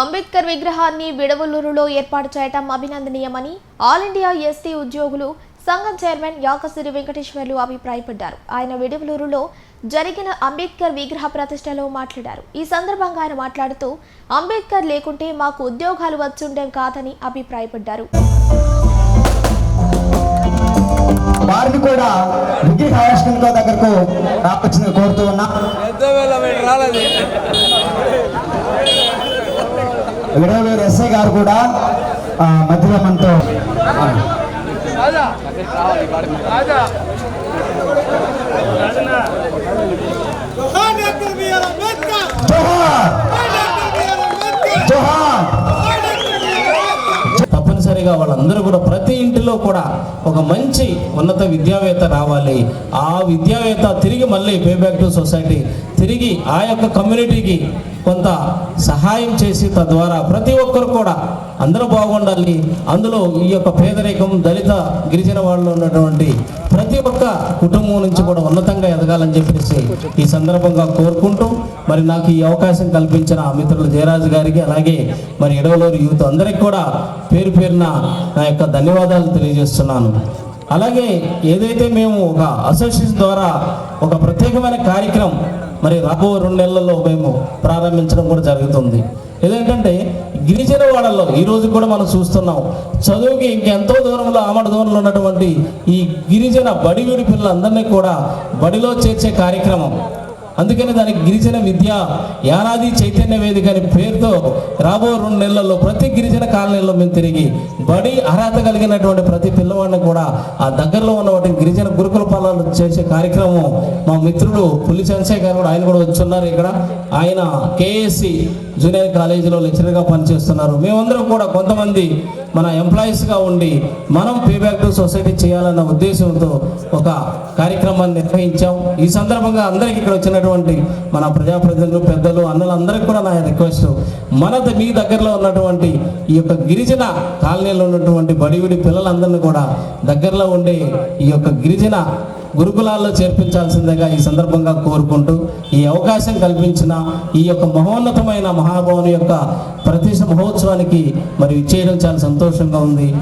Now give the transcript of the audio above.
అంబేద్కర్ విగ్రహాన్ని విడవలూరులో ఏర్పాటు చేయటం అభినందనీయమని ఆల్ ఇండియా ఎస్టీ ఉద్యోగులు సంఘం చైర్మన్ యాకసిరి వెంకటేశ్వర్లు అభిప్రాయపడ్డారు. ఆయన విడవలూరులో జరిగిన అంబేద్కర్ విగ్రహ ప్రతిష్టలో మాట్లాడారు. ఈ సందర్భంగా ఆయన మాట్లాడుతూ అంబేద్కర్ లేకుంటే మాకు ఉద్యోగాలు వచ్చుండేం కాదని అభిప్రాయపడ్డారు. వారిని కూడా విగ్రహ ఆవిష్కరణతో దగ్గరకు కోరుతూ ఉన్నా. విడవలూరు ఎస్ఐ గారు కూడా మధ్యలో మనతో తప్పనిసరిగా వాళ్ళందరూ కూడా ప్రతి ఇంటిలో కూడా ఒక మంచి ఉన్నత విద్యావేత్త రావాలి. ఆ విద్యావేత్త తిరిగి మళ్ళీ పే బ్యాక్ టు సొసైటీ తిరిగి ఆ యొక్క కమ్యూనిటీకి కొంత సహాయం చేసి తద్వారా ప్రతి ఒక్కరు కూడా అందరూ బాగుండాలి అందులో ఈ యొక్క పేదరికం దళిత గిరిజన వాళ్ళు ఉన్నటువంటి ప్రతి ఒక్క కుటుంబం నుంచి కూడా ఉన్నతంగా ఎదగాలని చెప్పేసి ఈ సందర్భంగా కోరుకుంటూ మరి నాకు ఈ అవకాశం కల్పించిన మిత్రులు జయరాజు గారికి అలాగే మరి ఎడవలూరు యూత్ అందరికి కూడా పేరు పేరున నా యొక్క ధన్యవాదాలు తెలియజేస్తున్నాను. అలాగే ఏదైతే మేము ఒక అసోసియేషన్ ద్వారా ఒక ప్రత్యేకమైన కార్యక్రమం మరి రాబో రెండు నెలల్లో మేము ప్రారంభించడం కూడా జరుగుతుంది. ఇదేంటంటే గిరిజన వాడల్లో ఈ రోజు కూడా మనం చూస్తున్నాం చదువుకి ఇంకెంతో దూరంలో ఆమడ దూరంలో ఉన్నటువంటి ఈ గిరిజన బడివిడి పిల్లలందరినీ కూడా బడిలో చేర్చే కార్యక్రమం. అందుకని దానికి గిరిజన విద్య యానాది చైతన్య వేదిక అనే పేరుతో రాబో రెండు నెలల్లో ప్రతి గిరిజన కాలనీలో మేము తిరిగి బడి అర్హత కలిగినటువంటి ప్రతి పిల్లవాడిని కూడా ఆ దగ్గరలో ఉన్నటువంటి గిరిజన గురుకుల పాలన చేసే కార్యక్రమం మా మిత్రుడు పులి చంద్రశేఖర్ గారు కూడా ఆయన కూడా వచ్చున్నారు ఇక్కడ. ఆయన కేఎస్సి జూనియర్ కాలేజీలో లెక్చరర్గా పనిచేస్తున్నారు. మేమందరం కూడా కొంతమంది మన ఎంప్లాయీస్గా ఉండి మనం పేబ్యాక్ టు సొసైటీ చేయాలన్న ఉద్దేశంతో ఒక కార్యక్రమాన్ని నిర్వహించాం. ఈ సందర్భంగా అందరికీ ఇక్కడ వచ్చినటువంటి మన ప్రజాప్రతినిధులు పెద్దలు అన్నలు అందరికీ కూడా నా రిక్వెస్ట్ మన ద- మీ దగ్గరలో ఉన్నటువంటి ఈ యొక్క గిరిజన కాలనీలో ఉన్నటువంటి బడివిడి పిల్లలందరినీ కూడా దగ్గరలో ఉండే ఈ యొక్క గిరిజన గురుకులాల్లో చేర్పించాల్సిందిగా ఈ సందర్భంగా కోరుకుంటూ ఈ అవకాశం కల్పించిన ఈ యొక్క మహోన్నతమైన మహాభావుని యొక్క ప్రతిష్ట మహోత్సవానికి మరి ఇచ్చేయడం చాలా సంతోషంగా ఉంది.